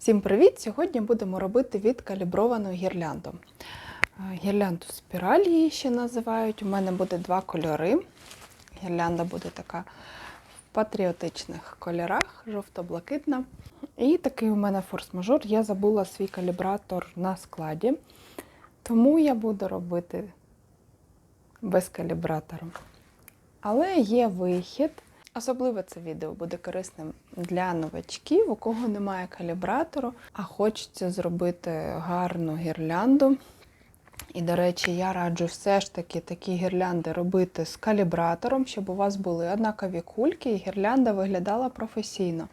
Всім привіт! Сьогодні будемо робити відкалібровану гірлянду. Е, Гірлянду спіраль її ще називають. У мене буде два кольори. Гірлянда буде така в патріотичних кольорах, жовто-блакитна. І такий у мене форс-мажор. Я забула свій калібратор на складі, тому я буду робити без калібратора. Але є вихід. Особливо це відео буде корисним для новачків, у кого немає калібратору, а хочеться зробити гарну гірлянду. І, до речі, я раджу все ж таки такі гірлянди робити з калібратором, щоб у вас були однакові кульки і гірлянда виглядала професійно.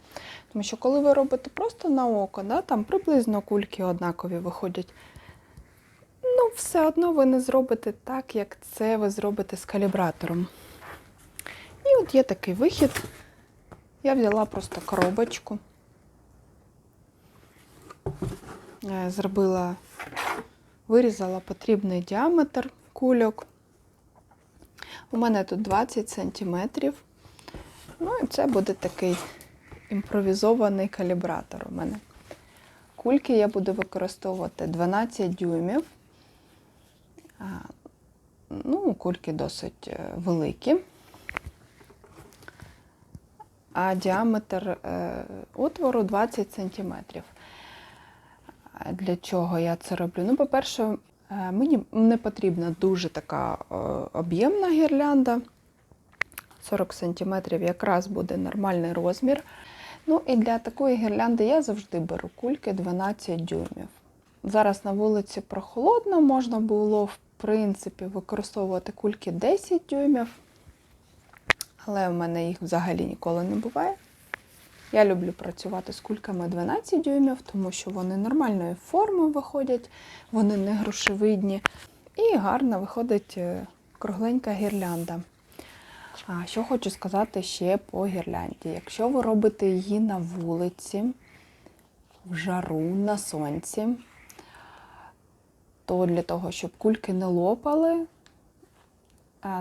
Тому що коли ви робите просто на око, да, там приблизно кульки однакові виходять. Ну, все одно ви не зробите так, як це ви зробите з калібратором. І от є такий вихід. Я взяла просто коробочку, Е, зробила, вирізала потрібний діаметр кульок. У мене тут 20 сантиметрів. Ну і це буде такий імпровізований калібратор у мене. Кульки я буду використовувати 12 дюймів. Ну, кульки досить е, великі а діаметр е, отвору 20 см. Для чого я це роблю? Ну, по-перше, е, мені не потрібна дуже така е, об'ємна гірлянда. 40 см якраз буде нормальний розмір. Ну і для такої гірлянди я завжди беру кульки 12 дюймів. Зараз на вулиці прохолодно, можна було, в принципі, використовувати кульки 10 дюймів але в мене їх взагалі ніколи не буває. Я люблю працювати з кульками 12 дюймів, тому що вони нормальної форми виходять, вони не грушевидні. І гарно виходить е, кругленька гірлянда. А що хочу сказати ще по гірлянді. Якщо ви робите її на вулиці, в жару, на сонці, то для того, щоб кульки не лопали,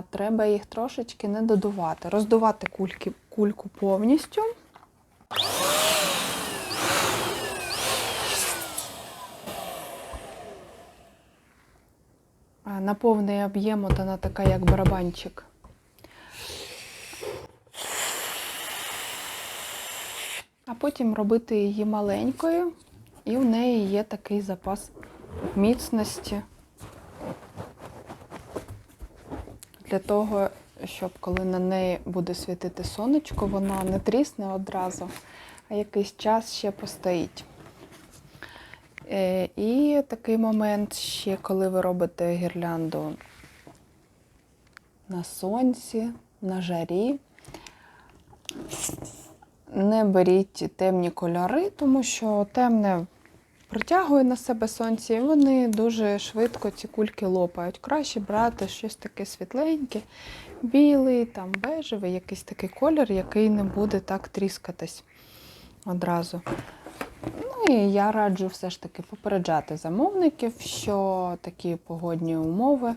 треба їх трошечки не додувати. Роздувати кульки, кульку повністю. На повний об'єм от вона така, як барабанчик. А потім робити її маленькою, і в неї є такий запас міцності. Для того, щоб коли на неї буде світити сонечко, вона не трісне одразу, а якийсь час ще постоїть. Е, і такий момент ще, коли ви робите гірлянду на сонці, на жарі. Не беріть темні кольори, тому що темне притягує на себе сонце, і вони дуже швидко ці кульки лопають. Краще брати щось таке світленьке, білий, там бежевий, якийсь такий колір, який не буде так тріскатись одразу. Ну і я раджу все ж таки попереджати замовників, що такі погодні умови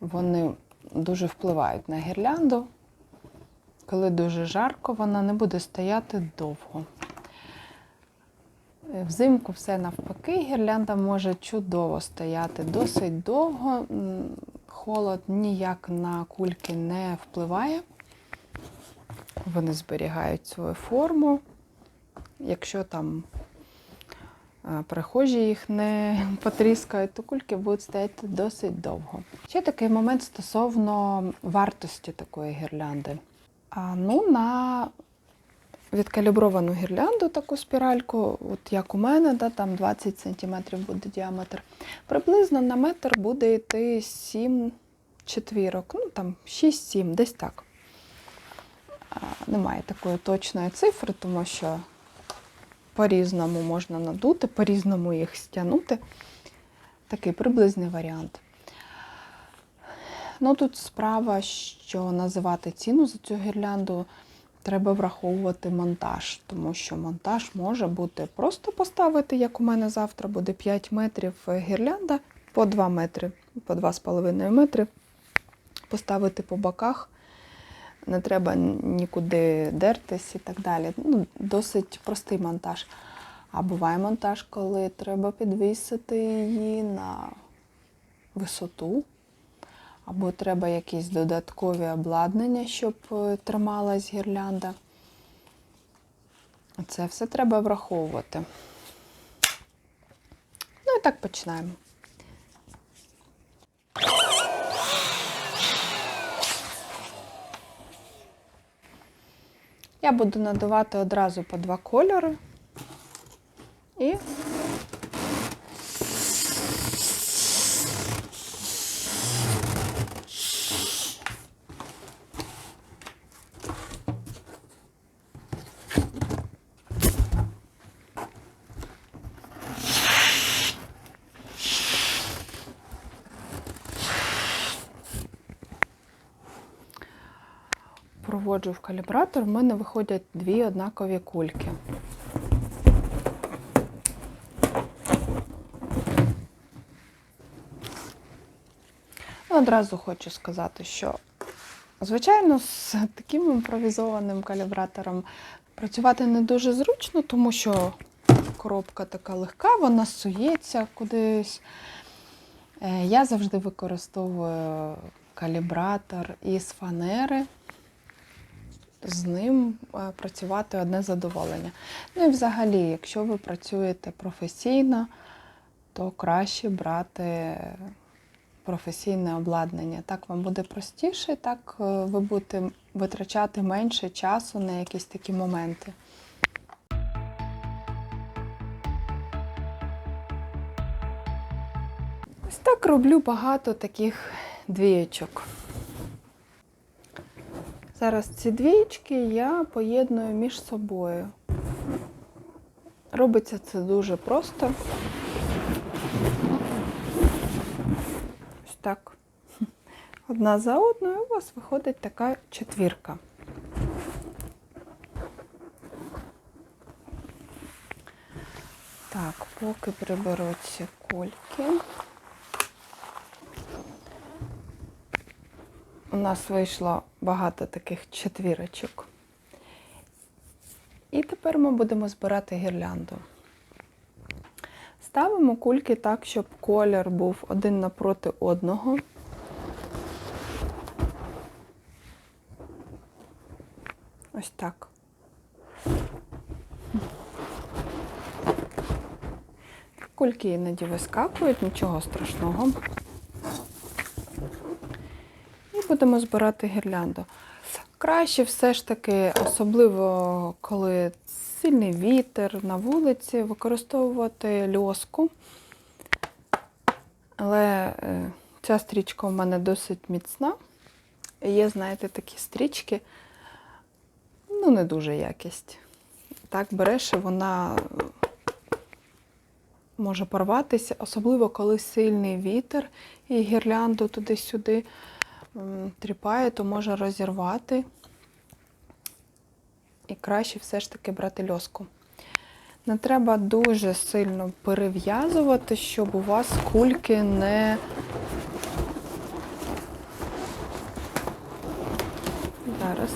вони дуже впливають на гірлянду. Коли дуже жарко, вона не буде стояти довго. Взимку все навпаки, гірлянда може чудово стояти досить довго, холод ніяк на кульки не впливає. Вони зберігають свою форму. Якщо там прихожі їх не потріскають, то кульки будуть стояти досить довго. Ще такий момент стосовно вартості такої гірлянди. А, ну, на відкалібровану гірлянду, таку спіральку, от як у мене, да, там 20 см буде діаметр. Приблизно на метр буде йти 7 четвірок, ну там 6-7, десь так. Немає такої точної цифри, тому що по-різному можна надути, по-різному їх стягнути. Такий приблизний варіант. Ну Тут справа, що називати ціну за цю гірлянду треба враховувати монтаж, тому що монтаж може бути просто поставити, як у мене завтра буде 5 метрів гірлянда по 2 метри, по 2,5 метри, поставити по боках. Не треба нікуди дертись і так далі. Ну, Досить простий монтаж. А буває монтаж, коли треба підвісити її на висоту, або треба якісь додаткові обладнання, щоб е, трималась гірлянда. Це все треба враховувати. Ну і так починаємо. Я буду надавати одразу по два кольори і проводжу в калібратор, в мене виходять дві однакові кульки. Одразу хочу сказати, що, звичайно, з таким імпровізованим калібратором працювати не дуже зручно, тому що коробка така легка, вона сується кудись. Е, Я завжди використовую калібратор із фанери з ним е, працювати одне задоволення. Ну і взагалі, якщо ви працюєте професійно, то краще брати професійне обладнання. Так вам буде простіше, так е, ви будете витрачати менше часу на якісь такі моменти. Ось так роблю багато таких двієчок. Зараз ці двічки я поєдную між собою. Робиться це дуже просто. Ось так. Одна за одною у вас виходить така четвірка. Так, поки приберу ці кульки. У нас вийшло багато таких четвірочок. І тепер ми будемо збирати гірлянду. Ставимо кульки так, щоб колір був один напроти одного. Ось так. Кульки іноді вискакують, нічого страшного. Будемо збирати гірлянду. Краще все ж таки, особливо коли сильний вітер на вулиці, використовувати льоску. Але е, ця стрічка у мене досить міцна. Є, знаєте, такі стрічки, ну, не дуже якість. Так береш, і вона може порватися, особливо коли сильний вітер і гірлянду туди-сюди тріпає, то може розірвати. І краще все ж таки брати льоску. Не треба дуже сильно перев'язувати, щоб у вас кульки не зараз.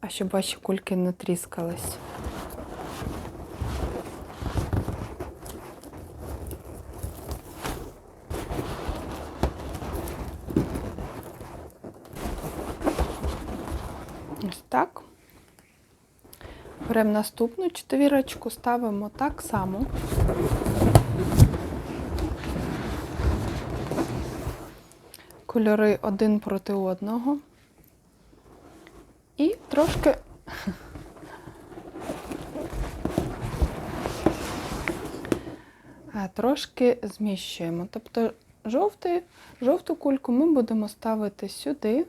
А щоб ваші кульки не тріскались. Ось так. Беремо наступну четвірочку, ставимо так само. Кольори один проти одного. І трошки трошки зміщуємо. Тобто жовтий, жовту кульку ми будемо ставити сюди.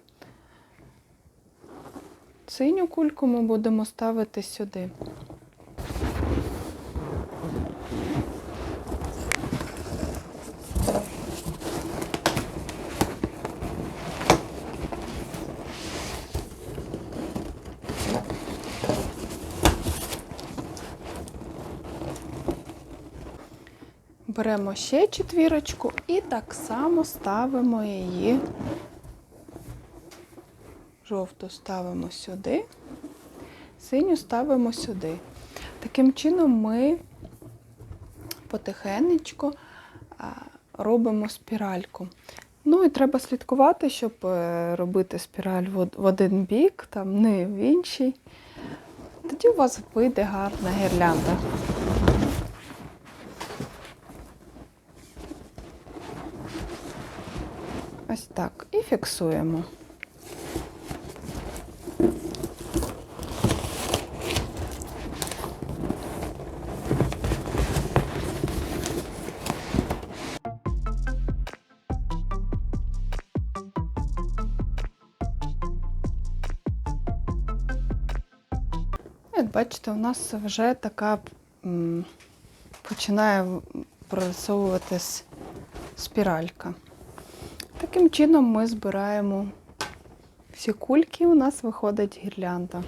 Синю кульку ми будемо ставити сюди. Беремо ще четвірочку і так само ставимо її Жовту ставимо сюди, синю ставимо сюди. Таким чином ми потихенечку робимо спіральку. Ну і треба слідкувати, щоб е, робити спіраль в один бік, там не в інший. Тоді у вас вийде гарна гірлянда. Ось так. І фіксуємо. Бачите, у нас вже така м, починає прорисовуватись спіралька. Таким чином ми збираємо всі кульки, у нас виходить гірлянда.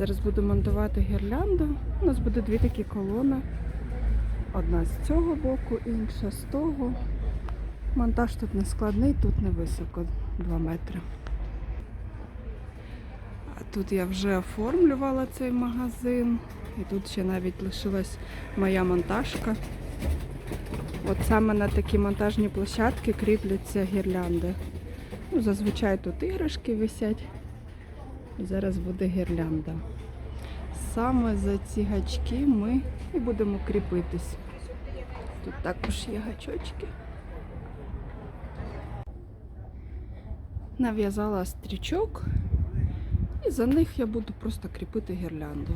Зараз буду монтувати гірлянду. У нас буде дві такі колони. Одна з цього боку, інша з того. Монтаж тут не складний, тут не високо 2 метри. А тут я вже оформлювала цей магазин. І тут ще навіть лишилась моя монтажка. От саме на такі монтажні площадки кріпляться гірлянди. Ну, зазвичай тут іграшки висять. І зараз буде гірлянда. Саме за ці гачки ми і будемо кріпитись. Тут також є гачочки. Нав'язала стрічок, і за них я буду просто кріпити гірлянду.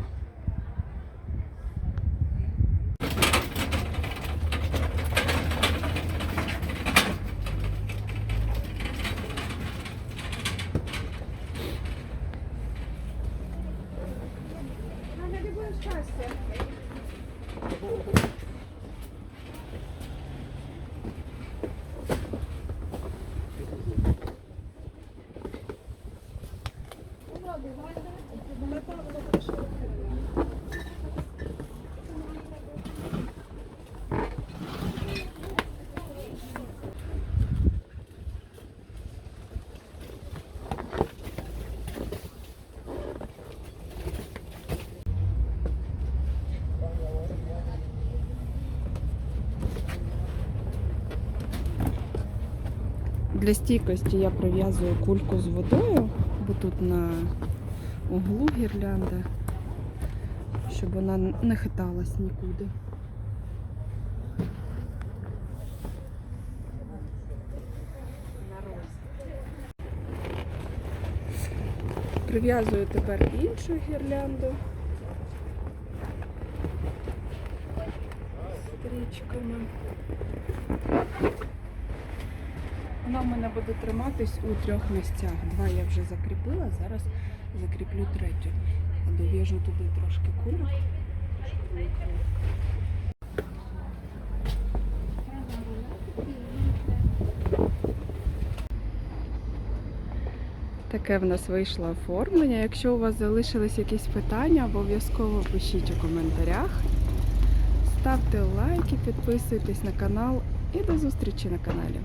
Для стійкості я прив'язую кульку з водою, бо тут на углу гірлянда, щоб вона не хиталась нікуди. Прив'язую тепер іншу гірлянду стрічками. Вона в мене буде триматись у трьох місцях. Два я вже закріпила, зараз закріплю третю. Дов'яжу туди трошки кульок. Таке в нас вийшло оформлення. Якщо у вас залишились якісь питання, обов'язково пишіть у коментарях. Ставте лайки, підписуйтесь на канал і до зустрічі на каналі.